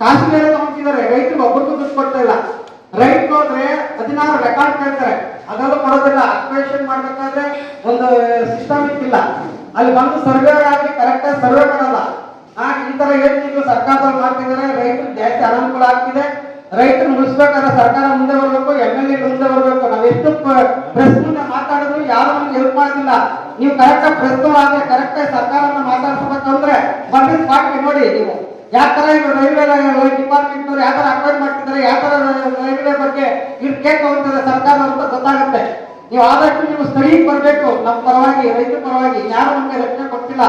ಖಾಸಗಿ ತಗೊಂತಿದ್ದಾರೆ ರೈತರಿಗೆ ಒಬ್ಬರಿಗೂ ದುಡ್ಡು ಕೊಡ್ತಾ ಇಲ್ಲ. ರೈಟ್ ಹೋದ್ರೆ ಹದಿನಾರು ರೆಕಾರ್ಡ್ ಕೇಳ್ತಾರೆ. ಅದೆಲ್ಲ ಕೊಡೋದಿಲ್ಲ. ಅಕ್ವೇಷನ್ ಮಾಡ್ಬೇಕಾದ್ರೆ ಒಂದು ಸಿಸ್ಟಮ್ ಇಲ್ಲ ಅಲ್ಲಿ ಬಂದು ಸರ್ವೆ ಆಗಿ ಕರೆಕ್ಟ್ ಆಗಿ ಸರ್ವೆ ಮಾಡಲ್ಲ. ಆ ಈ ತರ ಹೇಳ್ತಿದ್ರು ಸರ್ಕಾರದವ್ರು ಮಾಡ್ತಿದ್ದಾರೆ. ರೈತರಿಗೆ ಜಾಸ್ತಿ ಅನಾನುಕೂಲ ಆಗ್ತಿದೆ. ರೈತರು ಉಳಿಸ್ಬೇಕಾದ್ರೆ ಸರ್ಕಾರ ಮುಂದೆ ಬರಬೇಕು ಎಂ ಎಲ್ ಎ ಮುಂದೆ ಬರಬೇಕು. ನಾವು ಎಷ್ಟು ಪ್ರೆಸ್ ಮುಂದೆ ಮಾತಾಡಿದ್ರು ಯಾರು ನಮ್ಗೆ ಹೆಲ್ಪ್ ಮಾಡೋದಿಲ್ಲ ನೀವು ಕರೆಕ್ಟ್ ಆಗಿ ಪ್ರೆಸ್ ಆದ್ರೆ ಕರೆಕ್ಟ್ ಆಗಿ ಸರ್ಕಾರವನ್ನು ಮಾತಾಡ್ಸ್ಬೇಕಂದ್ರೆ ಸ್ಪಾಟ್ಗೆ ನೋಡಿ ನೀವು. ಯಾವ ತರ ಇವರು ರೈಲ್ವೆ ಡಿಪಾರ್ಟ್ಮೆಂಟ್ ಯಾವ ತರ ಅಪಾಯಿಂಟ್ ಮಾಡ್ತಿದ್ದಾರೆ, ಯಾವ ತರ ರೈಲ್ವೆ ಬಗ್ಗೆ ಇವ್ರು ಕೇಕ್ ಸರ್ಕಾರ ಅಂತ ಗೊತ್ತಾಗುತ್ತೆ. ನೀವು ಆದಷ್ಟು ನೀವು ಸ್ಥಳೀಯ ಬರಬೇಕು ನಮ್ಮ ಪರವಾಗಿ, ರೈತರ ಪರವಾಗಿ, ಯಾರು ನಮ್ಗೆ ರಕ್ಷಣೆ ಕೊಡ್ತಿಲ್ಲ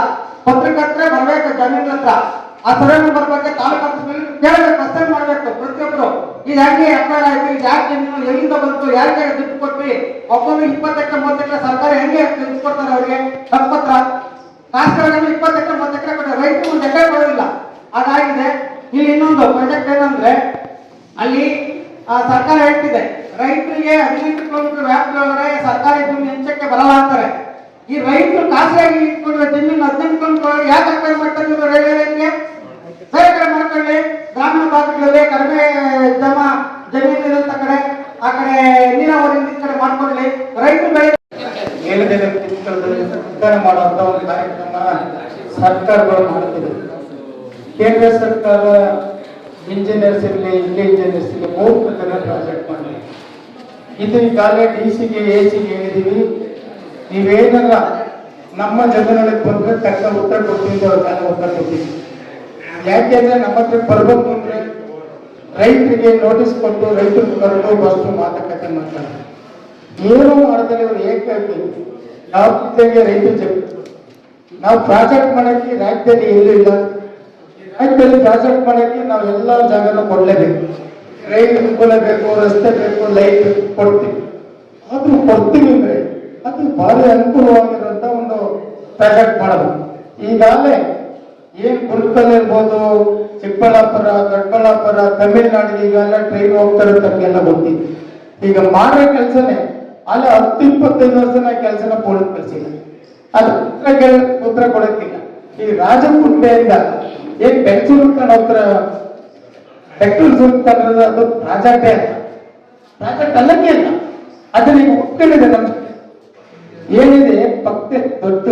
ಪತ್ರಕರ್ತರೆ ಬರ್ಬೇಕು ಜಮೀನ್ ಹತ್ರ. ಆ ಸರ್ವೆ ನಂಬರ್ ಬಗ್ಗೆ ತಾಲೂಕು ಕೇಳಬೇಕು ಅಷ್ಟೇ ಮಾಡ್ಬೇಕು ಪ್ರತಿಯೊಬ್ರು. ಇದು ಹೆಂಗೆ ಅಪಾಯ ಆಯ್ತು ಇದು ಯಾಕೆ ನೀವು ಎಲ್ಲಿಂದ ಬಂತು, ಯಾರಿಗೆ ದುಡ್ಡು ಕೊಟ್ವಿ ಒಬ್ಬೊಬ್ರು ಇಪ್ಪತ್ತೆಕ್ರೆ, ಮೂವತ್ತೆಕ್ರೆ ಸರ್ಕಾರ ಹೆಂಗೆ ದುಡ್ಡು ಕೊಡ್ತಾರೆ ಅವರಿಗೆ? ತಪ್ಪತ್ರ. ಕಾಸುಗಳನ್ನು ಇಪ್ಪತ್ತೆಕ್ರೆ, ಮೂವತ್ತೆಕ್ರೆ ಕೊಟ್ಟರೆ ರೈತರು ಒಂದು ಎಕರೆ ಕೊಡೋದಿಲ್ಲ. ಅದಾಗಿದೆ. ಇಲ್ಲಿ ಇನ್ನೊಂದು ಪ್ರಾಜೆಕ್ಟ್ ಏನಂದ್ರೆ, ಅಲ್ಲಿ ಸರ್ಕಾರ ಹೇಳ್ತಿದೆ, ರೈತರಿಗೆ ಹದಿನೆಂಟು ಕಿಲೋಮೀಟರ್ ವ್ಯಾಪ್ತಿ ಒಳಗಡೆ ಸರ್ಕಾರಿ ಭೂಮಿ ಹಂಚಕ್ಕೆ ಬರಲ್ಲ ಅಂತಾರೆ. ಈ ರೈತರು ಖಾಸಗಿಯಾಗಿ ಇಟ್ಕೊಂಡಿರೋ ಜಮೀನು ಹದಿನೆಂಟು ಕಿಲೋಮೀಟರ್ ಯಾಕೆ ಅಕ್ವೈರ್ ಮಾಡ್ತಾರೆ ರೈಲ್ವೆ ಬೇರೆ ಮಾಡ್ಕೊಳ್ಳಿ. ಗ್ರಾಮೀಣ ಭಾಗಗಳಲ್ಲಿ ಕಡಿಮೆ ಜಮ ಜಮೀನು ಇರುವಂತ ಕಡೆ, ಆ ಕಡೆ ನೀರಾವರಿ ಕಡೆ ಮಾಡ್ಕೊಳ್ಳಿ ರೈತರು ಬೆಳೆ ಮಾಡುವಂತ ಒಂದು ಕಾರ್ಯಕ್ರಮ ಸರ್ಕಾರಗಳು ಮಾಡುತ್ತಿದೆ. ಕೇಂದ್ರ ಸರ್ಕಾರ ಇಂಜಿನಿಯರ್ಸ್ ಇರಲಿ, ಇಲ್ಲಿ ಇಂಜಿನಿಯರ್ಸ್ ಇರಲಿ, ಮೂರು ಜನ ಪ್ರಾಜೆಕ್ಟ್ ಮಾಡಿ ಇದು ಈಗಾಗಲೇ ಡಿ ಸಿಗೆ ಎ ಸಿಗೆ ಹೇಳಿದೀವಿ. ನೀವೇನಲ್ಲ ನಮ್ಮ ಜನಗಳಿಗೆ ಬಂದ್ರೆ ತಕ್ಕ ಉತ್ತರ ಅವ್ರ ಅವ್ರಿಗೆಲ್ಲ ಉತ್ತರ ಕೊಡ್ತೀವಿ ಯಾಕೆಂದ್ರೆ ನಮ್ಮ ಹತ್ರ ಬರ್ಬೇಕು ಅಂದ್ರೆ ರೈತರಿಗೆ ನೋಟಿಸ್ ಕೊಟ್ಟು ರೈತರು ಕರೆದು ಬಸ್ತು ಮಾತುಕತೆ ಮಾಡ್ತಾರೆ. ಏನು ಮಾಡದಲ್ಲಿ ಅವ್ರು ಏಕಾಗಿ ಯಾವ ರೀತಿಯಾಗಿ ರೈತರು ನಾವು ಪ್ರಾಜೆಕ್ಟ್ ಮಾಡಕ್ಕೆ ರಾಜ್ಯದಲ್ಲಿ ಎಲ್ಲೂ ಇಲ್ಲ. ರಾಜ್ಯದಲ್ಲಿ ಪ್ರಾಜೆಕ್ಟ್ ಮಾಡಕ್ಕೆ ನಾವೆಲ್ಲ ಜಾಗನ ಕೊಡ್ಲೇಬೇಕು. ರೈಲ್ ಅನುಕೂಲ ಬೇಕು ರಸ್ತೆ ಬೇಕು ಲೈಟ್ ಕೊಡ್ತೀವಿ. ಆದ್ರೂ ಕೊಡ್ತೀವಿ ಅಂದ್ರೆ ಅದು ಭಾರಿ ಅನುಕೂಲವಾಗಿರುವಂತ ಒಂದು ಪ್ರಾಜೆಕ್ಟ್ ಮಾಡೋದು ಈಗಾಗಲೇ ಏನ್ ಗುರುಕಲ್ ಇರ್ಬೋದು, ಚಿಕ್ಕಬಳ್ಳಾಪುರ, ದೊಡ್ಡಬಳ್ಳಾಪುರ, ತಮಿಳ್ನಾಡಿಗೆ ಈಗೆಲ್ಲ ಟ್ರೈನ್ ಹೋಗ್ತಾರೆ ತಮಗೆಲ್ಲ ಗೊತ್ತಿದೆ ಈಗ ಮಾಡೋ ಕೆಲಸನೇ ಅಲ್ಲಿ ಹತ್ತು ಇಪ್ಪತ್ತೈದು ವರ್ಷನ ಕೆಲಸನ ಪೂರ್ಣ ಕಳಿಸಿಲ್ಲ ಅದು ಉತ್ತರ ಉತ್ತರ ಕೊಡಕ್ಕಿಲ್ಲ. ಈ ರಾಜಕುಂಟೆಯಿಂದ ಏನ್ ಬೆಂಗಳೂರು ಅಂತ ಹೋಗ್ತಾರ ಬೆಂಗಳೂರು ಅಂತ ಅದು ಪ್ರಾಜೆಕ್ಟೇ ಪ್ರಾಜೆಕ್ಟ್ ಅಲ್ಲಂಗೆ ಅಲ್ಲ. ಅದನ್ನ ಈಗ ಒಪ್ಕೊಂಡಿದೆ ನಮ್ಮ ಏನಿದೆ ಪಕ್ಕ ದೊಡ್ಡ,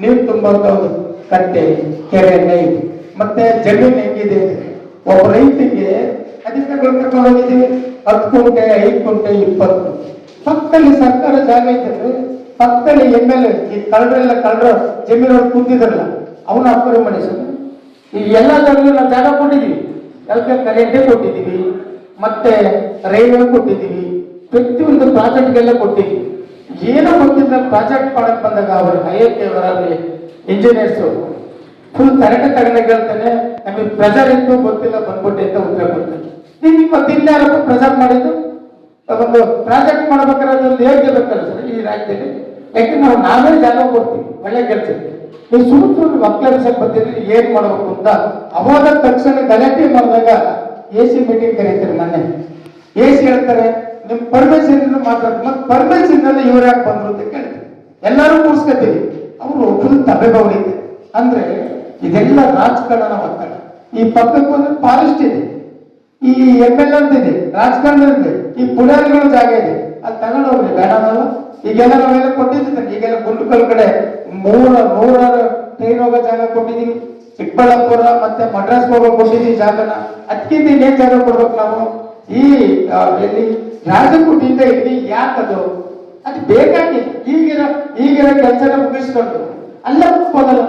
ನೀರು ತುಂಬಂತ ಒಂದು ಕಟ್ಟೆ ಕೆರೆ ನೈ ಮತ್ತೆ ಜಮೀನು ಹೆಂಗಿದೆ? ಒಬ್ಬ ರೈತಿಗೆ ಅಧಿಕಾರಿಗಳು ಕರ್ಕೊಂಡು ಹೋಗಿದ್ದೀವಿ. ಹತ್ತು ಕುಂಟೆ ಐದು ಕುಂಟೆ ಇಪ್ಪತ್ತು. ಪಕ್ಕದಲ್ಲಿ ಸರ್ಕಾರ ಜಾಗ ಇದ್ದರೆ ಪಕ್ಕದಲ್ಲಿ ಎಂ ಎಲ್ ಎ ಈ ಕಳ್ಳರೆಲ್ಲ ಕಳ್ಳರು ಜಮೀನವ್ರು ಕುಂತಿದ್ರಲ್ಲ ಅವನ ಅಪ್ಪರು ಮನುಷ್ಯ ಈ ಎಲ್ಲ ನಾವು ಜಾಗ ಕೊಟ್ಟಿದ್ದೀವಿ. ಎಲ್ಲ ಕರೆಂಟೇ ಕೊಟ್ಟಿದ್ದೀವಿ. ಮತ್ತೆ ರೈಲ್ವೆ ಕೊಟ್ಟಿದ್ದೀವಿ. ಪ್ರತಿಯೊಂದು ಪ್ರಾಜೆಕ್ಟ್ಗೆಲ್ಲ ಕೊಟ್ಟಿದ್ದೀವಿ. ಏನೋ ಗೊತ್ತಿಲ್ಲ ಪ್ರಾಜೆಕ್ಟ್ ಮಾಡಕ್ ಬಂದಾಗ ಅವರು ಐ ಐ ಟಿ ಅವರಲ್ಲಿ ಇಂಜಿನಿಯರ್ಸ್ ಫುಲ್ ತರಗ ಹೇಳ್ತಾನೆ, ನಮಗೆ ಪ್ರೆಜರ್ ಇತ್ತು, ಗೊತ್ತಿಲ್ಲ, ಬಂದ್ಬಿಟ್ಟೆ ಅಂತ ಉತ್ತರ ಕೊಡ್ತಾನೆ ನೀವು ಗೊತ್ತಿಲ್ಲ ಇನ್ಯಾರಪ್ಪ ಪ್ರೆಸರ್ ಮಾಡಿದ್ದು? ಒಂದು ಪ್ರಾಜೆಕ್ಟ್ ಮಾಡ್ಬೇಕಾದ್ರೆ ಅದೊಂದು ಯೋಗ್ಯ ಬೇಕಲ್ಲ ಸರ್, ಈ ರಾಜ್ಯದಲ್ಲಿ? ಯಾಕೆ ನಾವು ನಾವೇ ಜಾಗ ಕೊಡ್ತೀವಿ. ಒಳ್ಳೆ ಕೆಲಸ ನೀವು ಸುಳ್ಳು ಸುಮ್ಮನೆ ಮಕ್ಕಳ ಬರ್ತಿದ್ರೆ ಏನ್ ಮಾಡಬೇಕು ಅಂತ ಅವಾಗ ತಕ್ಷಣ ಗಲಾಟೆ ಮಾಡಿದಾಗ ಎ ಸಿ ಮೀಟಿಂಗ್ ಕರೀತಾರೆ ಮೊನ್ನೆ. ಎ ಸಿ ಹೇಳ್ತಾರೆ, ನಿಮ್ ಪರ್ಮಿಷನ್ ಮಾತ್ರ ಮತ್ತೆ ಪರ್ಮಿಷನ್ ಅಲ್ಲಿ ಇವ್ರು ಯಾಕೆ ಬಂದ್ರು ಅಂತ ಕೇಳ್ತಾರೆ. ಎಲ್ಲಾರು ಕೂರ್ಸ್ಕೊತೀವಿ. ಅವರು ಫುಲ್ ತಬ್ಬೆ ಬೌಡಿದೆ ಅಂದ್ರೆ ಇದೆಲ್ಲ ರಾಜಕಾರಣ ಒತ್ತಡ. ಈ ಪಕ್ಕಕ್ಕೆ ಒಂದು ಫಾರೆಸ್ಟ್ ಇದೆ. ಈ ಎಂ ಎಲ್ ಅಂತಿದೆ ರಾಜಕಾರಣದಲ್ಲಿ ಈ ಪುಡಾರಿಗಳ ಜಾಗ ಇದೆ. ಅದು ತಗೊಂಡು ಹೋಗ್ರಿ ಬೇಡ ನಾವು. ಈಗೆಲ್ಲ ನಾವೆಲ್ಲ ಕೊಟ್ಟಿದ್ದೀವಿ ಈಗೆಲ್ಲ ಗುಂಡುಕಲ್ ಕಡೆ ಮೂರ, ನೂರಾರು ಟ್ರೈನ್ ಹೋಗೋ ಜಾಗ ಕೊಟ್ಟಿದ್ದೀವಿ. ಚಿಕ್ಕಬಳ್ಳಾಪುರ ಮತ್ತೆ ಮಡ್ರಾಸ್ ಹೋಗೋ ಕೊಟ್ಟಿದ್ದೀವಿ ಜಾಗನ. ಅದಕ್ಕಿಂತ ಇನ್ನೇನ್ ಜಾಗ ಕೊಡ್ಬೇಕು ನಾವು? ಈ ಎಲ್ಲಿ ರಾಜಕೋಟಿಯಿಂದ ಇಲ್ಲಿ ಯಾಕದು? ಅದು ಬೇಕಾಗಿಲ್ಲ. ಈಗಿನ ಈಗಿನ ಕೆಲಸ ಮುಗಿಸ್ಕೊಂಡು. ಅಲ್ಲ ಹೋಗಲ್ಲ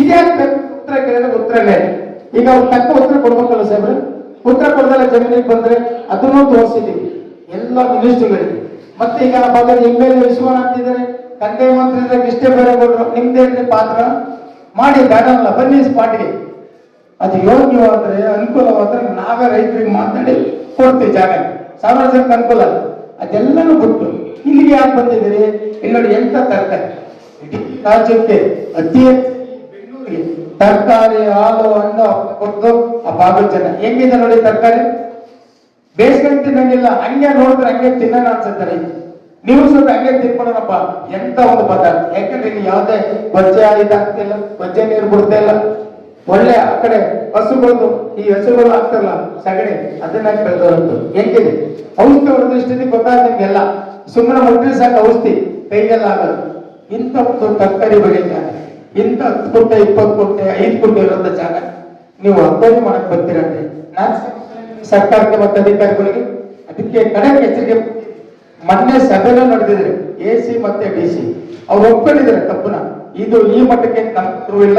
ಇದ್ಯಾಕೆ ಉತ್ತರ ಕೇಳಿದ್ರೆ ಉತ್ತರನೇ ಈಗ ಅವ್ರು ತಕ್ಕ ಉತ್ತರ ಕೊಡ್ಬೇಕಲ್ಲ ಸಾಹೇಬ್ರೆ? ಉತ್ತರ ಕೊಡದಲ್ಲ ಜಮೀನಿಗೆ ಬಂದ್ರೆ ಅದನ್ನು ತೋರಿಸಿದೀವಿ ಎಲ್ಲ ಮಿನಿಸ್ಟ್ರಿಗಳಿಗೆ ಮತ್ತೆ ಈಗ ನಮ್ಮ ಪಕ್ಕದ ಎಂ ಎಲ್ ವಿಶ್ವನಾಥ್ ಅಂತಿದ್ದಾರೆ ಕಂದಾಯ ಮಂತ್ರಿ ಇಷ್ಟೇ ಬೇರೆ ಕೊಡ್ರು ನಿಮ್ದೇನ್ರಿ ಪಾತ್ರ. ಮಾಡಿ ಬೇಡಲ್ಲ ಬನ್ನಿ ಸ್ಪಾಟ್ಗೆ ಅದು ಯೋಗ್ಯವಾದ್ರೆ, ಅನುಕೂಲವಾದ್ರೆ ನಾವೇ ರೈತರಿಗೆ ಮಾತಾಡಿ ಕೊಡ್ತೀವಿ ಜಾಗ. ಸಾರ್ವಜನಿಕ ಅನುಕೂಲ. ಅದೆಲ್ಲನೂ ಬಿಟ್ಟು ಇಲ್ಲಿಗೆ ಯಾಕೆ ಬಂದಿದ್ದೀರಿ? ಇಲ್ಲಿ ನೋಡಿ ಎಂತ ತರಕಾರಿ. ಇಡೀ ರಾಜ್ಯಕ್ಕೆ ಅತಿ ಬೆಂಗಳೂರಿಗೆ ತರಕಾರಿ, ಹಾಲು ಹಣ್ಣು ಕೊಟ್ಟು ಆ ಭಾಗದ ಜನ. ಹೆಂಗಿದೆ ನೋಡಿ ತರಕಾರಿ? ಬೇಸ್ಕೊಂಡು ತಿನ್ನಂಗಿಲ್ಲ, ಹಂಗೆ ನೋಡಿದ್ರೆ ಹಂಗೆ ತಿನ್ನೋಣ ಅನ್ಸುತ್ತೆ ರೈತ ನೀವು ಸ್ವಲ್ಪ ಹಂಗೆ ತಿನ್ಕೊಳ್ಳೋಣಪ್ಪ ಎಂತ ಒಂದು ಪದಾರ್ಥ. ಯಾಕಂದ್ರೆ ಇಲ್ಲಿ ಯಾವುದೇ ಬಜ್ಜೆ ಇದಾಗ್ತಿಲ್ಲ ಬಜ್ಜೆ ನೀರು ಬಿಡ್ತಾ ಇಲ್ಲ. ಒಳ್ಳೆ ಆ ಕಡೆ ಹಸುಗಳದ್ದು, ಈ ಹಸುಗಳು ಆಗ್ತಾರಲ್ಲ, ಸಗಣಿ, ಅದನ್ನ ಬೆಳೆದವರದ್ದು ಹೆಂಗಿದೆ? ಔಷಧಿ ಹೊಡೆದಿಷ್ಟಿ ಗೊತ್ತಾಗ ನಿಮ್ಗೆಲ್ಲ ಸುಮ್ಮನೆ ಮುಟ್ಟಿ ಸಾಕು ಔಷಧಿ, ಕೈಗೆಲ್ಲ ಆಗಲ್ಲ ಇಂಥ ಒಂದು ತರಕಾರಿ ಬೆಳೀತಾರೆ ಇಂಥ ಹತ್ತು ಕುಂಟೆ ಇಪ್ಪತ್ತು ಕುಂಟೆ ಐದು ಕುಂಟೆ ಇರೋಂಥ ಜಾಗ. ನೀವು ಅಪ್ಪಣೆ ಮಾಡಕ್ ಬರ್ತೀರಂತೆ ನಾನು ಸರ್ಕಾರಕ್ಕೆ ಮತ್ತು ಅಧಿಕಾರಿಗಳಿಗೆ ಅದಕ್ಕೆ ಕಡೆಗೆ ಎಚ್ಚರಿಕೆ ಮೊನ್ನೆ ಸಭೆನ ನಡೆದಿದ್ರೆ, ಎ ಸಿ ಮತ್ತೆ ಡಿ ಸಿ, ಅವ್ರು ಒಪ್ಕೊಂಡಿದ್ದಾರೆ ತಪ್ಪನ ಇದು ಈ ಮಟ್ಟಕ್ಕೆ ನಮ್ಮ ಇಲ್ಲ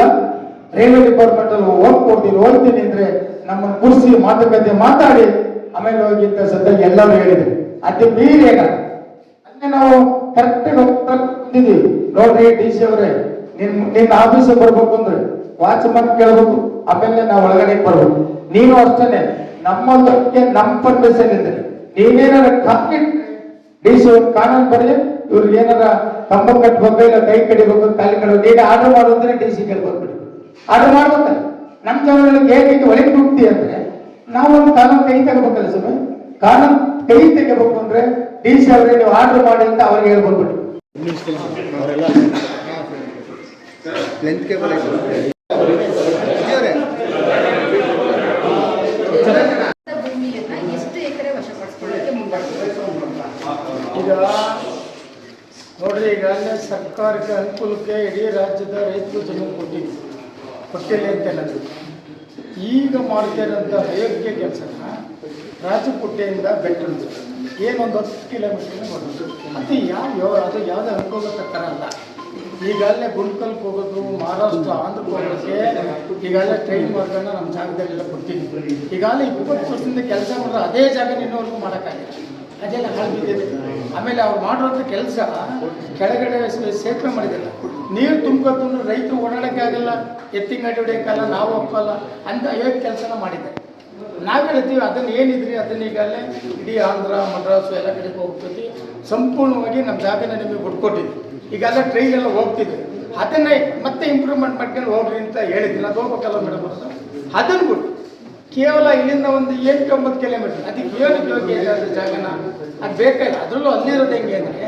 ರೈಲ್ವೆ ಡಿಪಾರ್ಟ್ಮೆಂಟ್ ಅಲ್ಲಿ ಹೋಗ್ ಕೊಡ್ತೀನಿ ಹೋಗ್ತೀನಿ ಅಂದ್ರೆ ನಮ್ಮನ್ನ ಕುರ್ಸಿ ಮಾತುಕತೆ ಮಾತಾಡಿ, ಆಮೇಲೆ ಹೋಗಿ ಅಂತ ಸದ್ಯ ಎಲ್ಲರೂ ಹೇಳಿದ್ರು. ಅದೇ ಮೀರಿ ಅದನ್ನೇ ನಾವು ಕರೆಕ್ಟ್ ಬಂದಿದೀವಿ ನೋಡ್ರಿ ಡಿ ಸಿ ಅವರೇ, ನಿನ್ ನಿನ್ನ ಆಫೀಸ್ ಬರ್ಬೇಕು ಅಂದ್ರೆ ವಾಚ್ ವಾಚ್ಮನ್ ಕೇಳ್ಬೇಕು, ಆಮೇಲೆ ನಾವು ಒಳಗಡೆ ಬರ್ಬೇಕು. ನೀನು ಅಷ್ಟೇನೆ. ನಮ್ಮದಕ್ಕೆ ನಮ್ಮ ಪರ್ಮಿಷನ್ ಇದ್ರೆ ನೀವೇನಾರ ಕಾಂಕ್ರೀಟ್ ಡಿ ಸಿ ಅವ್ರು ಕಾನೂನು ಬರಲಿ ಇವ್ರು ಏನಾರ ಕಂಬ ಕಟ್ಟಬೇಕು ಇಲ್ಲ ಕೈ ಕಡಿಬೇಕು ಕಾಲಿ ಕಡಿಬೇಕು ನೀನು ಆರ್ಡರ್ ಮಾಡು ಅಂದ್ರೆ ಡಿ ಸಿ ಕೇಳ್ಕೊಂಡ್ಬಿಡಿ ಆರ್ಡರ್ ಮಾಡ್ಬೇಕಲ್ಲ ನಮ್ಮ ಜನಗಳಿಗೆ ಹೇಗೆ ಒಳಗೆ ಹೋಗ್ತಿ ಅಂದ್ರೆ ನಾವು ಒಂದು ಕಾನೂನು ಕೈ ತೆಗಬೇಕಲ್ಲ ಸುಮ್ಮನೆ ಕಾನೂನು ಕೈ ತೆಗಬೇಕು ಅಂದ್ರೆ ಡಿ ಸಿ ಅವ್ರಿಗೆ ನೀವು ಆರ್ಡರ್ ಮಾಡಿ ಅಂತ ಅವ್ರಿಗೆ ಲೆಂತ್ ಈಗ ನೋಡ್ರಿ, ಈಗಾಗಲೇ ಸರ್ಕಾರಕ್ಕೆ ಅನುಕೂಲಕ್ಕೆ ಇಡೀ ರಾಜ್ಯದ ರೈತರು ಜಮೀನು ಕೊಟ್ಟಿದ್ವಿ ಕೊಟ್ಟಿಲ್ಲ ಅಂತ ಹೇಳೋದು. ಈಗ ಮಾಡ್ತಾ ಇರೋಂಥ ಅಯೋಗ್ಯ ಕೆಲಸನ ರಾಜಕೋಟೆಯಿಂದ ಬೆಟ್ಟದ ಏನೊಂದು ಹತ್ತು ಕಿಲೋಮೀಟರ್ ಮಾಡೋದು ಮತ್ತು ಯಾವ ಅದು ಯಾವುದೇ ಅನುಕೂಲಕ್ಕೆ ಅಲ್ಲ. ಈಗಾಗಲೇ ಗುಂಡ್ಕಲ್ಗೆ ಹೋಗೋದು, ಮಹಾರಾಷ್ಟ್ರ ಆಂಧ್ರಕ್ಕೆ ಹೋಗೋಕ್ಕೆ ಈಗಾಗಲೇ ಟ್ರೈನ್ ಮಾರ್ಗನ ನಮ್ಮ ಜಾಗದಲ್ಲೆಲ್ಲ ಕೊಡ್ತೀವಿ ಈಗಾಗಲೇ ಇಪ್ಪತ್ತು ವರ್ಷದಿಂದ ಕೆಲಸ ಮಾಡಿದ್ರೆ ಅದೇ ಜಾಗ ಇನ್ನೂವರೆಗೂ ಮಾಡೋಕ್ಕಾಗಿಲ್ಲ. ಅದೆಲ್ಲ ಹಾಳು ಬಿದ್ದಿದೆ ಆಮೇಲೆ ಅವ್ರು ಮಾಡಿರೋಂಥ ಕೆಲಸ ಕೆಳಗಡೆ ಸೇತುವೆ ಮಾಡಿದಿಲ್ಲ ನೀರು ತುಂಬಿಕೊಂಡು ರೈತರು ಓಡಾಡಕ್ಕೆ ಆಗಲ್ಲ ಅಡಿ ಹೊಡಿಯೋಕ್ಕಲ್ಲ ನಾವು ಒಪ್ಪಲ್ಲ ಅಂತ ಹೇಗೆ ಕೆಲಸನ ಮಾಡಿದ್ದೆ ನಾವು ಹೇಳ್ತೀವಿ, ಅದನ್ನ ಏನಿದ್ರಿ, ಅದನ್ನ ಈಗಲೇ ಇಡೀ ಆಂಧ್ರ, ಮದ್ರಾಸು ಎಲ್ಲ ಕಡೆ ಹೋಗ್ತೈತಿ ಸಂಪೂರ್ಣವಾಗಿ ನಮ್ಮ ಜಾಗನ ನಿಮಗೆ ಬಿಟ್ಕೊಟ್ಟಿದ್ವಿ ಈಗೆಲ್ಲ ಟ್ರೈನ್ ಎಲ್ಲ ಹೋಗ್ತಿದ್ವಿ ಅದನ್ನೇ ಮತ್ತೆ ಇಂಪ್ರೂವ್ಮೆಂಟ್ ಮಾಡ್ಕೊಂಡು ಹೋಗ್ರಿ ಅಂತ ಹೇಳಿದ್ವಿ ಅದು ಹೋಗ್ಬೇಕಲ್ಲ ಮೇಡಮ್ ಅದನ್ನು ಬಿಟ್ಟು ಕೇವಲ ಇಲ್ಲಿಂದ ಒಂದು ಎಂಟು ಒಂಬತ್ತು ಕಿಲೋಮೀಟರ್ ಅದಕ್ಕೆ ಏನಕ್ಕೆ ಯೋಗ್ಯ ಜಾಗನ? ಅದು ಬೇಕಾಗಿಲ್ಲ ಅದರಲ್ಲೂ ಅಲ್ಲಿರೋದು ಹೆಂಗೆ ಅಂದರೆ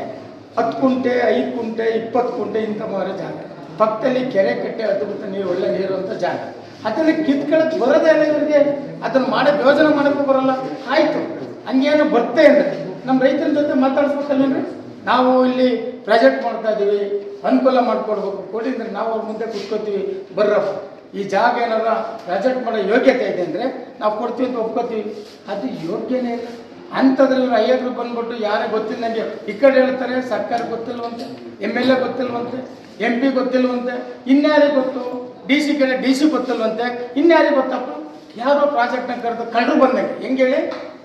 ಹತ್ತು ಕುಂಟೆ, ಐದು ಕುಂಟೆ, ಇಪ್ಪತ್ತು ಕುಂಟೆ ಇಂಥ ಮಾರೋ ಜಾಗ. ಪಕ್ಕದಲ್ಲಿ ಕೆರೆ ಕಟ್ಟೆ ಅದ್ಭುತ ನೀರು ಒಳ್ಳೆ ನೀರು ಅಂತ ಜಾಗ. ಅದನ್ನು ಕಿತ್ಕೊಳ್ಳೋಕೆ ಬರೋದೇ ಇಲ್ಲ ಇವರಿಗೆ. ಅದನ್ನು ಮಾಡೋ ಯೋಜನೆ ಮಾಡೋಕ್ಕೂ ಬರೋಲ್ಲ. ಆಯಿತು. ಹಂಗೇನು ಬರ್ತೆ ಅಂದರೆ ನಮ್ಮ ರೈತರ ಜೊತೆ ಮಾತಾಡ್ಸ್ಬೇಕಲ್ವೇನ್ರಿ ನಾವು ಇಲ್ಲಿ ಪ್ರಾಜೆಕ್ಟ್ ಮಾಡ್ತಾ ಇದ್ದೀವಿ ಅನುಕೂಲ ಮಾಡಿಕೊಡ್ಬೇಕು. ಅಂದರೆ ನಾವು ಅವ್ರ ಮುಂದೆ ಕುತ್ಕೋತೀವಿ. ಬರ್ರಪ್ಪ. ಈ ಜಾಗ ಏನಾರ ಪ್ರಾಜೆಕ್ಟ್ ಮಾಡೋ ಯೋಗ್ಯತೆ ಇದೆ ಅಂದರೆ ನಾವು ಕೊಡ್ತೀವಿ ಅಂತ ಒಪ್ಕೋತೀವಿ. ಅದು ಯೋಗ್ಯನೇ ಇಲ್ಲ. ಅಂಥದ್ರಲ್ಲಿ ಇವರು ಅಯ್ಯರು ಬಂದ್ಬಿಟ್ಟು ಯಾರೇ ಗೊತ್ತಿಲ್ಲ. ನನಗೆ ಈ ಕಡೆ ಹೇಳ್ತಾರೆ, ಸರ್ಕಾರ ಗೊತ್ತಿಲ್ವಂತೆ, ಎಂ ಎಲ್ ಎ ಗೊತ್ತಿಲ್ವಂತೆ, ಎಂ ಪಿ ಗೊತ್ತಿಲ್ವಂತೆ ಇನ್ಯಾರಿಗೆ ಗೊತ್ತು, ಡಿ ಸಿ ಕಡೆ ಡಿ ಸಿ ಗೊತ್ತಿಲ್ವಂತೆ ಇನ್ಯಾರಿಗೆ ಗೊತ್ತಪ್ಪ. ಯಾರೋ ಪ್ರಾಜೆಕ್ಟ್ನ ಕರೆದು ಕಳ್ಳರು ಬಂದಂಗೆ. ಹೆಂಗೆ ಹೇಳಿ?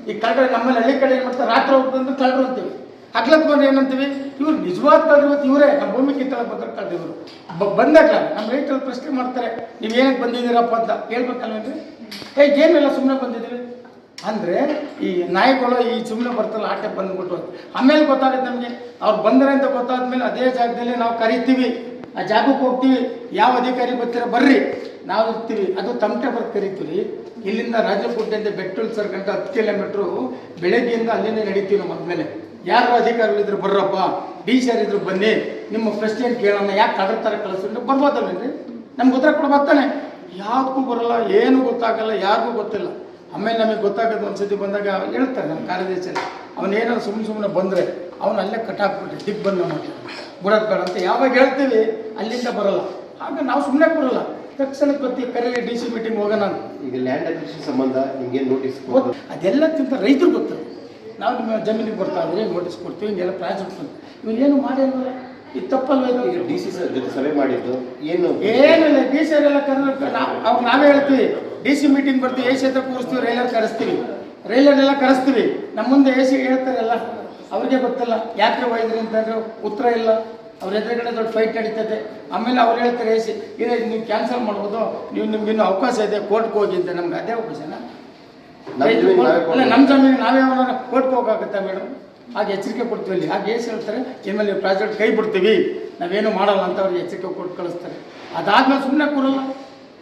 ಈ ಕಳ್ಳರು ನಮ್ಮಲ್ಲಿ ಹಳ್ಳಿ ಕಡೆ ಏನು ಮಾಡ್ತಾರೆ? ರಾತ್ರಿ ಹೋಗ್ತಂದ್ರೆ ಕಳ್ಳರು ಅಂತೀವಿ. ಹಗ್ಲಕ್ಕೆ ಬಂದ್ರೆ ಏನಂತೀವಿ? ಇವ್ರು ನಿಜವಾದ ಕಳ್ಳರು ಇವರೇ ನಮ್ಮ ಭೂಮಿ ಕಿತ್ತಳ ಬಂದ್ರೆ ಕಳ್ಳರು ಇವರು. ಬ- ಬಂದಾಗ ನಮ್ಮ ರೈತರು ಪ್ರಶ್ನೆ ಮಾಡ್ತಾರೆ, ನೀವು ಏನಕ್ಕೆ ಬಂದಿದ್ದೀರಪ್ಪ ಅಂತ? ಹೇಳ್ಬೇಕಲ್ವೇನ್ರಿ ಏ, ಏನಿಲ್ಲ ಸುಮ್ಮನೆ ಬಂದಿದ್ದೀವಿ ಅಂದರೆ, ಈ ನಾಯಿಗಳು ಈ ಸುಮ್ಮನೆ ಬರ್ತಲ್ಲ, ಆಟೆ ಬಂದ್ಬಿಟ್ಟು ಆಮೇಲೆ ಗೊತ್ತಾಗುತ್ತೆ ನಮಗೆ, ಅವ್ರು ಬಂದರೆ ಅಂತ ಗೊತ್ತಾದ್ಮೇಲೆ ಅದೇ ಜಾಗದಲ್ಲಿ ನಾವು ಕರಿತೀವಿ. ಆ ಜಾಗಕ್ಕೆ ಹೋಗ್ತೀವಿ, ಯಾವ ಅಧಿಕಾರಿ ಬರ್ತೀರ ಬರ್ರಿ. ನಾವು ಇರ್ತೀವಿ. ಅದು ತಮಟೆ ಬರ್ದು ಕರಿತೀವಿ. ಇಲ್ಲಿಂದ ರಾಜಕೋಟೆಯಿಂದ ಬೆಟ್ಟುಲ್ ಸರ್ಕಂಟ ಹತ್ತು ಕಿಲೋಮೀಟ್ರು ಬೆಳಗ್ಗೆಯಿಂದ ಅಲ್ಲಿಂದ ನಡೀತೀವಿ ನಮ್ಮ ಮೇಲೆ ಯಾರು ಅಧಿಕಾರಿಗಳಿದ್ರು ಬರ್ರಪ್ಪ? ಡಿ ಸಿ ಇದ್ರು ಬನ್ನಿ. ನಿಮ್ಮ ಪ್ರೆಸಿಡೆಂಟ್ ಕೇಳೋಣ? ಯಾಕೆ ಕಡ್ರ ಥರ ಕಳಿಸ್ಬಿಟ್ಟು ಬರ್ಬೋದಲ್ವೇನ್ರಿ? ನಮ್ಗೆ ಉತ್ತರ ಕೊಡ ಬರ್ತಾನೆ ಯಾವುದಕ್ಕೂ ಬರಲ್ಲ ಏನು ಗೊತ್ತಾಗಲ್ಲ ಯಾರಿಗೂ ಗೊತ್ತಿಲ್ಲ. ಆಮೇಲೆ ನಮಗೆ ಗೊತ್ತಾಗೋದು ಒಂದ್ಸತಿ ಬಂದಾಗ ಹೇಳ್ತಾರೆ ನಮ್ಮ ಕಾರ್ಯದರ್ಶಿಯಲ್ಲಿ ಅವನೇನಾದ್ರು ಸುಮ್ಮನೆ ಸುಮ್ಮನೆ ಬಂದರೆ ಅವನು ಅಲ್ಲೇ ಕಟ್ಟಾಕ್ಬಿಟ್ರೆ ಬಂದು ಮಾಡ್ತಾರೆ ಬಿಡೋದು ಬೇಡ ಅಂತ ಯಾವಾಗ ಹೇಳ್ತೀವಿ ಅಲ್ಲಿಂದ ಬರಲ್ಲ. ಆಗ ನಾವು ಸುಮ್ಮನೆ ಬರಲ್ಲ ತಕ್ಷಣ ಪ್ರತಿ ಕರೆ ಡಿ ಸಿ ಮೀಟಿಂಗ್ ಹೋಗೋಣ. ಈಗ ಲ್ಯಾಂಡ್ ಅಕ್ವಿಷನ್ ಸಂಬಂಧ ನಿಮಗೆ ನೋಟಿಸ್ ಅದೆಲ್ಲ ತಿಂತ ರೈತರು ಗೊತ್ತು. ನಾವು ನಿಮ್ಮ ಜಮೀನಿಗೆ ಬರ್ತಾ ಇದ್ರೆ ನೋಟಿಸ್ ಕೊಡ್ತೀವಿ ಹಿಂಗೆಲ್ಲ ಪ್ರಾಜೆಕ್ಟ್ ಇವ್ನು ಏನು ಮಾಡಿಲ್ವಲ್ಲ ಇದು ತಪ್ಪಲ್ವ ಈಗ ಡಿ ಸಿ ಜೊತೆ ಸಭೆ ಮಾಡಿದ್ದು ಏನು? ಏನಿಲ್ಲ ಡಿ ಸಿ ಎಲ್ಲ ಕರ್ನಾಟಕ ಅವಾಗ ನಾವೇ ಹೇಳ್ತೀವಿ ಡಿ ಸಿ ಮೀಟಿಂಗ್ ಬರ್ತೀವಿ ಎ ಸಿ ಹತ್ರ ಕೂರಿಸ್ತೀವಿ ರೈಲರ್ ಕರೆಸ್ತೀವಿ. ರೈಲರ್ನೆಲ್ಲ ಕರೆಸ್ತೀವಿ. ನಮ್ಮ ಮುಂದೆ ಎ ಸಿ ಹೇಳ್ತಾರಲ್ಲ ಅವ್ರಿಗೆ ಗೊತ್ತಲ್ಲ ಯಾಕೆ ಒಯ್ದ್ರಿ ಅಂತಂದ್ರೆ ಉತ್ತರ ಇಲ್ಲ. ಅವ್ರ ಎದುರುಗಡೆ ದೊಡ್ಡ ಫೈಟ್ ನಡೀತದೆ. ಆಮೇಲೆ ಅವ್ರು ಹೇಳ್ತಾರೆ ಎ ಸಿ ಇದೆ ನೀವು ಕ್ಯಾನ್ಸಲ್ ಮಾಡ್ಬೋದು ನೀವು ನಿಮ್ಗೆ ಇನ್ನೂ ಅವಕಾಶ ಇದೆ ಕೋರ್ಟ್ಗೆ ಹೋಗಿ ಅಂತ ನಮ್ಗೆ ಅದೇ ಅವಕಾಶನ? ಅಲ್ಲ ನಮ್ಮ ಜಮೀನು ನಾವೇ ಅವನ ಕೋರ್ಟ್ಗೆ ಹೋಗಾಗುತ್ತೆ ಮೇಡಮ್? ಹಾಗೆ ಎಚ್ಚರಿಕೆ ಕೊಡ್ತೀವಿ ಅಲ್ಲಿ. ಹಾಗೆ ಏಸ್ ಹೇಳ್ತಾರೆ? ಇನ್ಮೇಲೆ ಪ್ರಾಜೆಕ್ಟ್ ಕೈ ಬಿಡ್ತೀವಿ. ನಾವೇನು ಮಾಡಲ್ಲ ಅಂತ ಅವ್ರಿಗೆ ಎಚ್ಚರಿಕೆ ಕೊಟ್ಟು ಕಳಿಸ್ತಾರೆ. ಅದಾದ್ಮೇಲೆ ಸುಮ್ಮನೆ ಕೂರಲ್ಲ.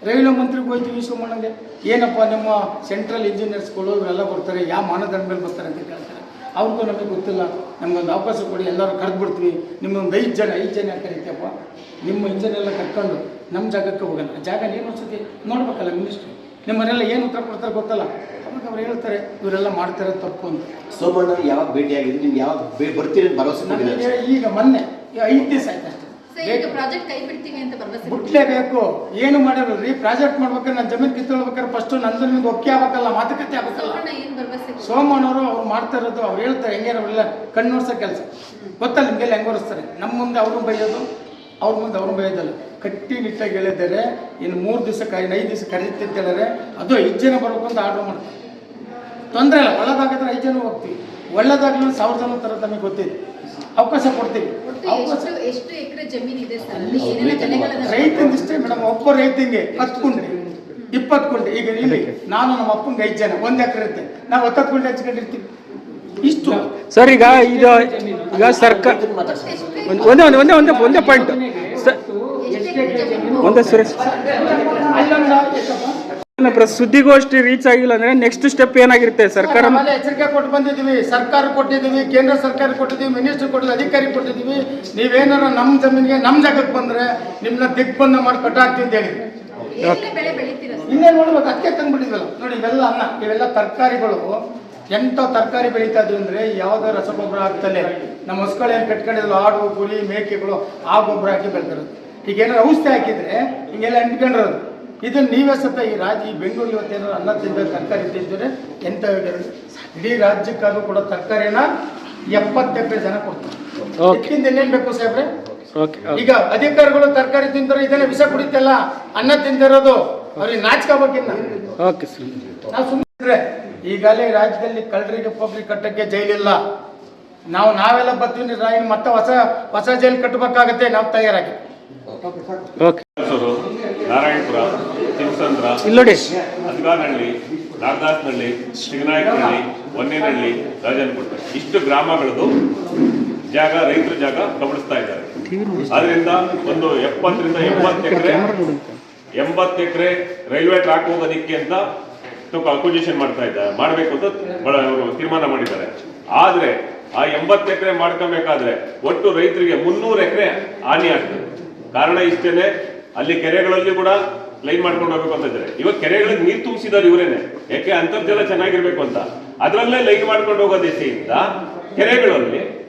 ರೈಲ್ವೆ ಮಂತ್ರಿಗೆ ಹೋಯ್ತೀವಿ ಸುಮ್ಮನಂಗೆ ಏನಪ್ಪ ನಿಮ್ಮ ಸೆಂಟ್ರಲ್ ಇಂಜಿನಿಯರ್ಸ್ಗಳು ಇವರೆಲ್ಲ ಬರ್ತಾರೆ ಯಾವ ಮಾನದಂಡ ಮೇಲೆ ಬರ್ತಾರೆ ಅಂತ ಕೇಳ್ತಾರೆ. ಅವ್ರಿಗೂ ನಮಗೆ ಗೊತ್ತಿಲ್ಲ. ನಮಗೊಂದು ಅವಕಾಶ ಕೊಡಿ ಎಲ್ಲರೂ ಕರೆದು ಬಿಡ್ತೀವಿ. ನಿಮ್ಮೊಂದು ಐದು ಜನ ಐದು ಜನ ಕರಿತೀಯಪ್ಪ? ನಿಮ್ಮ ಇಂಜಿನಿಯರ್ ಎಲ್ಲ ಕರ್ಕೊಂಡು ನಮ್ಮ ಜಾಗಕ್ಕೆ ಹೋಗೋಣ. ಜಾಗ ಏನು ಅನ್ಸುತ್ತೆ ನೋಡ್ಬೇಕಲ್ಲ ಮಿನಿಸ್ಟ್ರು ನಿಮ್ಮನ್ನೆಲ್ಲ ಏನು ಉತ್ತರ ಕೊಡ್ತಾರೆ ಗೊತ್ತಲ್ಲ? ಅವಾಗ ಅವ್ರು ಹೇಳ್ತಾರೆ ಇವರೆಲ್ಲ ಮಾಡ್ತಾರೆ ತಪ್ಪು ಅಂತ. ಸೋಮಣ್ಣ ಯಾವಾಗ ಭೇಟಿಯಾಗಿದ್ದು ನಿಮ್ಗೆ ಯಾವಾಗ ಬೇ- ಬರ್ತೀರಿ ಅಂತ ಭರವಸೆ ನನಗೆ ಈಗ ಮೊನ್ನೆ ಈಗ ಐದು ದಿವಸ ಆಯ್ತು ಅಷ್ಟೇ. ಸೊ ಪ್ರಾಜೆಕ್ಟ್ ಕೈ ಬಿಡ್ತೀವಿ ಅಂತ ಭರವಸೆ ಕೊಟ್ಟಿದ್ದಾರೆ. ಬಿಡ್ಲೇಬೇಕು ಏನು ಮಾಡಿರಲ್ರಿ ಪ್ರಾಜೆಕ್ಟ್ ಮಾಡ್ಬೇಕಾದ್ರೆ ನನ್ನ ಜಮೀನು ಕಿತ್ತೊಳ್ಬೇಕಾದ್ರೆ ಫಸ್ಟ್ ನಂದು ನಿಮ್ಗೆ ಒಕ್ಕೆ ಆಗ್ಬೇಕಲ್ಲ ಮಾತುಕತೆ ಆಗ್ಬೇಕಲ್ಲ? ಸೋಮಣ್ಣವರು ಅವ್ರು ಮಾಡ್ತಾ ಇರೋದು ಅವ್ರು ಹೇಳ್ತಾರೆ ಹೆಂಗೆ ಅವರೆಲ್ಲ ಕಣ್ಣೋರ್ಸ ಕೆಲಸ. ಗೊತ್ತಲ್ಲ ನಿಮ್ಗೆಲ್ಲ ಹೆಂಗೆ ನಮ್ಮ ಮುಂದೆ ಅವರು ಬೈಯೋದು ಅವ್ರ ಮುಂದೆ ಅವ್ರ ಬೈಯೋದಲ್ಲ ಕಟ್ಟಿ ನಿಟ್ಟಾಗಿ ಹೇಳಿದ್ದಾರೆ. ಇನ್ನು ಮೂರು ದಿವಸ ಕೈ ಐದು ದಿವಸ ಕರೀತಿದ್ದಾರೆ ಅದು ಐದು ಜನ ಬರ್ಬೇಕು ಅಂತ ಆರ್ಡರ್ ಮಾಡ್ತೀವಿ ತೊಂದರೆ ಇಲ್ಲ. ಒಳ್ಳೇದಾಗಿದ್ರೆ ಐದು ಜನ ಹೋಗ್ತೀವಿ. ಒಳ್ಳೇದಾಗ್ಲಿ ಸಾವಿರ ಜನ ಥರ ನಮಗೆ ಗೊತ್ತಿದೆ. ಅವಕಾಶ ಕೊಡ್ತೀವಿ. ಇಷ್ಟೇ ಮೇಡಮ್. ಒಬ್ಬ ರೈತಂಗೆ ಹತ್ತು ಕುಂಟೆ ಇಪ್ಪತ್ತು ಕುಂಟೆ ಈಗ ಇಲ್ಲಿ ನಾನು ನಮ್ಮ ಅಪ್ಪಂಗೆ ಐದು ಜನ ಒಂದು ಎಕರೆ ಇರುತ್ತೆ ನಾವು ಹತ್ತತ್ತು ಕುಂಟೆ ಹಚ್ಕೊಂಡಿರ್ತೀವಿ. ಇಷ್ಟು. ಸರ್ ಈಗ ಇದು ಈಗ ಸರ್ಕಾರ ಒಂದೇ ಒಂದು ಒಂದೇ ಒಂದೇ ಒಂದೇ ಪಾಯಿಂಟ್ ಒಂದೇ ಸರ್. ಸುದ್ದಿಗೋಷ್ಠಿ ರೀಚ್ ಆಗಿಲ್ಲ ಅಂದ್ರೆ ನೆಕ್ಸ್ಟ್ ಸ್ಟೆಪ್ ಏನಾಗಿರುತ್ತೆ? ಸರ್ಕಾರ ಎಚ್ಚರಿಕೆ ಕೊಟ್ಟು ಬಂದಿದ್ದೀವಿ. ಸರ್ಕಾರ ಕೊಟ್ಟಿದ್ದೀವಿ ಕೇಂದ್ರ ಸರ್ಕಾರ ಕೊಟ್ಟಿದ್ದೀವಿ ಮಿನಿಸ್ಟರ್ ಕೊಟ್ಟಿದ್ದೀವಿ ಅಧಿಕಾರಿ ಕೊಟ್ಟಿದ್ದೀವಿ. ನೀವೇನಾರ ನಮ್ಮ ಜಮೀನಿಗೆ ನಮ್ಮ ಜಾಗಕ್ಕೆ ಬಂದ್ರೆ ನಿಮ್ಮನ್ನ ದಿಗ್ಬಂಧ ಮಾಡಿ ಕಟ್ಟಾಕ್ತೀವಿ ಅಂತ ಹೇಳಿ ಏನೆಲ್ಲ ಬೆಳೆ ಬೆಳಿತೀರಾ ಸರ್? ಇನ್ನೇ ನೋಡ್ಬೇಕು? ಅದಕ್ಕೆ ತಂದ್ಬಿಟ್ಟಿದ್ವಲ್ಲ. ನೋಡಿ ಇವೆಲ್ಲ ಅನ್ನ ಇವೆಲ್ಲ ತರಕಾರಿಗಳು. ಎಂಥ ತರಕಾರಿ ಬೆಳೀತಾ ಇದ್ವಿ ಅಂದ್ರೆ ಯಾವ್ದೋ ರಸಗೊಬ್ಬರ ಹಾಕ್ತಲೇ ನಮ್ಮ ಹೊಸ್ಗಳು ಏನು ಕಟ್ಕೊಂಡಿದ್ವಲ್ಲ ಆಡು ಕುರಿ ಮೇಕೆಗಳು ಆ ಗೊಬ್ಬರ ಹಾಕಿ ಬೆಳ್ತಿರೋದು ಈಗ ಏನಾದ್ರು ಔಷಧಿ ಹಾಕಿದ್ರೆ ಹಿಂಗೆಲ್ಲ ಅಂಟ್ಕೊಂಡಿರೋದು. ಇದನ್ನ ನೀವೇ ಸತ ಈ ರಾಜ್ಯ ಈ ಬೆಂಗಳೂರು ಇವತ್ತೇನಾದ್ರು ಅನ್ನ ತಿಂದ ತರಕಾರಿ ತಿಂದರೆ ಎಂಥ ಇಡೀ ರಾಜ್ಯಕ್ಕಾದ್ರೂ ಕೂಡ ತರಕಾರಿನ ಎಪ್ಪತ್ತು ಎಕರೆ ಜನ ಕೊಡ್ತಾರೆ. ಇದಕ್ಕಿಂತ ಇನ್ನೇನ್ ಬೇಕು ಸಾಹೇಬ್ರೆ? ಈಗ ಅಧಿಕಾರಿಗಳು ತರಕಾರಿ ತಿಂತಾರೆ ಇದನ್ನ ವಿಷ ಕುಡಿತಲ್ಲ ಅನ್ನ ತಿಂದಿರೋದು ಅವ್ರಿಗೆ ನಾಚ್ಕೋಬೇಕಿನ್ನ ಓಕೆ ಸರ್ ನಾವು ಸುಮ್ಮನೆ ಈಗಲೇ ರಾಜ್ಯದಲ್ಲಿ ಕಳ್ಳರಿಗೆ ಪಬ್ಲಿಕ್ ಕಟ್ಟಕ್ಕೆ ಜೈಲಿಲ್ಲ ನಾವು ನಾವೆಲ್ಲ ಬರ್ತೀವಿ ರಾಯನ್ ಮತ್ತೆ ಹೊಸ ಹೊಸ ಜೈಲು ಕಟ್ಟಬೇಕಾಗತ್ತೆ ನಾವು ತಯಾರಾಗಿ. ನಾರಾಯಣಪುರ ತಿರುಸಂದ್ರ ಇಲ್ಲಿ ನೋಡಿ. ಅದ್ಗಾನಹಳ್ಳಿ ನಾಗದಾಸನಹಳ್ಳಿ ಸಿಗನಾಯಕನಹಳ್ಳಿ ಹೊನ್ನೇನಹಳ್ಳಿ ರಾಜನಕೋಟೆ ಇಷ್ಟು ಗ್ರಾಮಗಳದು ಜಾಗ ರೈತರ ಜಾಗ ಕಬಳಿಸ್ತಾ ಇದ್ದಾರೆ. ಅದರಿಂದ ಒಂದು ಎಪ್ಪತ್ತರಿಂದ ಎಂಬತ್ತು ಎಕರೆ ಎಂಬತ್ತು ಎಕರೆ ರೈಲ್ವೆ ಟ್ರ್ಯಾಕ್ ಹೋಗೋದಿಕ್ಕೆ ಅಂತ ಅಕ್ವಿಜಿಷನ್ ಮಾಡ್ತಾ ಇದ್ದ. ಮಾಡಬೇಕು ಅಂತ ಅವರು ತೀರ್ಮಾನ ಮಾಡಿದ್ದಾರೆ. ಆದ್ರೆ ಆ ಎಂಬತ್ತು ಎಕರೆ ಮಾಡ್ಕೊಬೇಕಾದ್ರೆ ಒಟ್ಟು ರೈತರಿಗೆ ಮುನ್ನೂರು ಎಕರೆ ಹಾನಿ ಆಗ್ತದೆ. ಕಾರಣ ಇಷ್ಟೇನೆ, ಅಲ್ಲಿ ಕೆರೆಗಳಲ್ಲಿ ಕೂಡ ಲೈನ್ ಮಾಡ್ಕೊಂಡು ಹೋಗ್ಬೇಕು ಅಂತ ಇದ್ದಾರೆ. ಇವಾಗ ಕೆರೆಗಳಿಗೆ ನೀರು ತುಂಬಿಸಿದಾರೆ ಇವರೇನೆ. ಯಾಕೆ ಅಂತರ್ಜಲ ಚೆನ್ನಾಗಿರ್ಬೇಕು ಅಂತ. ಅದರಲ್ಲೇ ಲೈನ್ ಮಾಡ್ಕೊಂಡು ಹೋಗೋ ದಿಸೆಯಿಂದ ಕೆರೆಗಳಲ್ಲಿ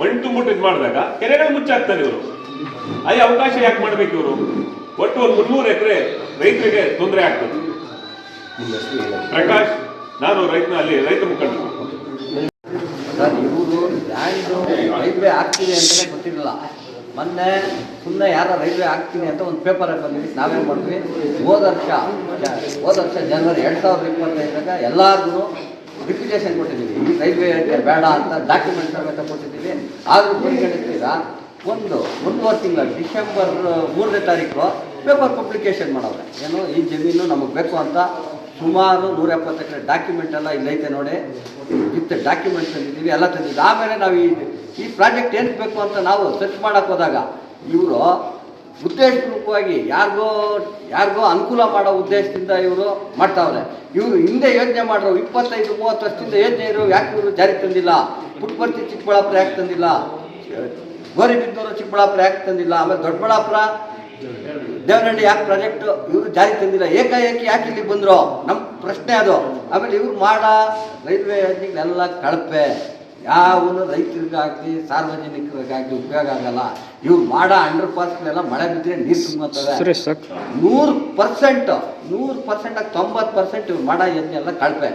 ಮಣ್ಣು ತುಂಬಿಟ್ಟು ಇದು ಮಾಡಿದಾಗ ಕೆರೆಗಳು ಮುಚ್ಚಾಗ್ತಾರೆ ಇವರು. ಅದೇ ಅವಕಾಶ ಯಾಕೆ ಮಾಡ್ಬೇಕು ಇವರು? ಒಟ್ಟು ಒಂದು ಮುನ್ನೂರು ಎಕರೆ ರೈತರಿಗೆ ತೊಂದರೆ ಆಗ್ತದೆ? ಪ್ರಕಾಶ್ ನಾನು ರೈತನ ಅಲ್ಲಿ ರೈತ ಮುಖಂಡ ಸರ್ ಇವರು ಲ್ಯಾಂಡು ರೈಲ್ವೆ ಆಗ್ತಿದೆ ಅಂತಲೇ ಗೊತ್ತಿರಲಿಲ್ಲ ಮೊನ್ನೆ ಸುಮ್ಮನೆ ಯಾರ ರೈಲ್ವೆ ಆಗ್ತೀನಿ ಅಂತ ಒಂದು ಪೇಪರಲ್ಲಿ ಬಂದ್ವಿ ನಾವೇನು ಮಾಡಿದ್ವಿ ಹೋದ ವರ್ಷ ಹೋದ ವರ್ಷ ಜನವರಿ ಎರಡು ಸಾವಿರದ ಇಪ್ಪತ್ತೈದಾಗ ಎಲ್ಲರಿಗೂ ಡಿಪ್ಯುಟೇಷನ್ ಕೊಟ್ಟಿದ್ದೀವಿ. ಈ ರೈಲ್ವೆ ಬೇಡ ಅಂತ ಡಾಕ್ಯುಮೆಂಟ್ ಸಮೇತ ಕೊಟ್ಟಿದ್ದೀವಿ. ಆದರೂ ಪರಿಗಣಿಸ್ತೀರ ಒಂದು ಒಂದೂವರೆ ತಿಂಗಳು ಡಿಸೆಂಬರ್ ಮೂರನೇ ತಾರೀಕು ಪೇಪರ್ ಪಬ್ಲಿಕೇಶನ್ ಮಾಡವ್ರೆ. ಏನು ಈ ಜಮೀನು ನಮಗೆ ಬೇಕು ಅಂತ ಸುಮಾರು ನೂರ ಎಪ್ಪತ್ತು ಡಾಕ್ಯುಮೆಂಟ್ ಎಲ್ಲ ಇಲ್ಲೈತೆ ನೋಡಿ. ವಿತ್ ಡಾಕ್ಯುಮೆಂಟ್ ತಂದಿದ್ದೀವಿ ಎಲ್ಲ ತಂದಿದ್ದು. ಆಮೇಲೆ ನಾವು ಈ ಈ ಪ್ರಾಜೆಕ್ಟ್ ಏನು ಬೇಕು ಅಂತ ನಾವು ಸರ್ಚ್ ಮಾಡೋಕ್ಕೆ ಹೋದಾಗ ಇವರು ಉದ್ದೇಶಪೂರ್ವಕವಾಗಿ ಯಾರಿಗೋ ಯಾರಿಗೋ ಅನುಕೂಲ ಮಾಡೋ ಉದ್ದೇಶದಿಂದ ಇವರು ಮಾಡ್ತಾವ್ರೆ. ಇವರು ಹಿಂದೆ ಯೋಜನೆ ಮಾಡಿರೋ ಇಪ್ಪತ್ತೈದು, ಮೂವತ್ತು ವರ್ಷದಿಂದ ಯೋಜನೆ ಇರೋ ಯಾಕೆ ಇವರು ಜಾರಿಗೆ ತಂದಿಲ್ಲ? ಪುಟ್ಪರ್ತಿ ಚಿಕ್ಕಬಳ್ಳಾಪುರ ಯಾಕೆ ತಂದಿಲ್ಲ? ಗೋರಿಬಿದ್ದೂರು ಚಿಕ್ಕಬಳ್ಳಾಪುರ ಯಾಕೆ ತಂದಿಲ್ಲ? ಆಮೇಲೆ ದೊಡ್ಡಬಳ್ಳಾಪುರ ದೇವನಹಳ್ಳಿ ಯಾಕೆ ಪ್ರಾಜೆಕ್ಟ್ ಇವರು ಜಾರಿ ತಂದಿಲ್ಲ? ಏಕಾಏಕಿ ಯಾಕೆ ಇಲ್ಲಿ ಬಂದ್ರು? ನಮ್ಮ ಪ್ರಶ್ನೆ ಅದು. ಆಮೇಲೆ ಇವ್ರು ಮಾಡ ರೈಲ್ವೆ ಎಲ್ಲ ಕಳಪೆ. ಯಾವನು ರೈತರಿಗಾಗಲಿ ಸಾರ್ವಜನಿಕರಿಗಾಗಲಿ ಉಪಯೋಗ ಆಗಲ್ಲ. ಇವ್ರು ಮಾಡೋ ಅಂಡರ್ ಪಾಸ್ಗಳೆಲ್ಲ ಮಳೆ ಬಿದ್ದರೆ ನೀರು ತುಂಬುತ್ತದೆ ನೂರು ಪರ್ಸೆಂಟ್ ನೂರು ಪರ್ಸೆಂಟ್ ತೊಂಬತ್ತು ಪರ್ಸೆಂಟ್ ಇವ್ರು ಮಾಡೋ ಯೋಜನೆ ಎಲ್ಲ ಕಳಪೆ.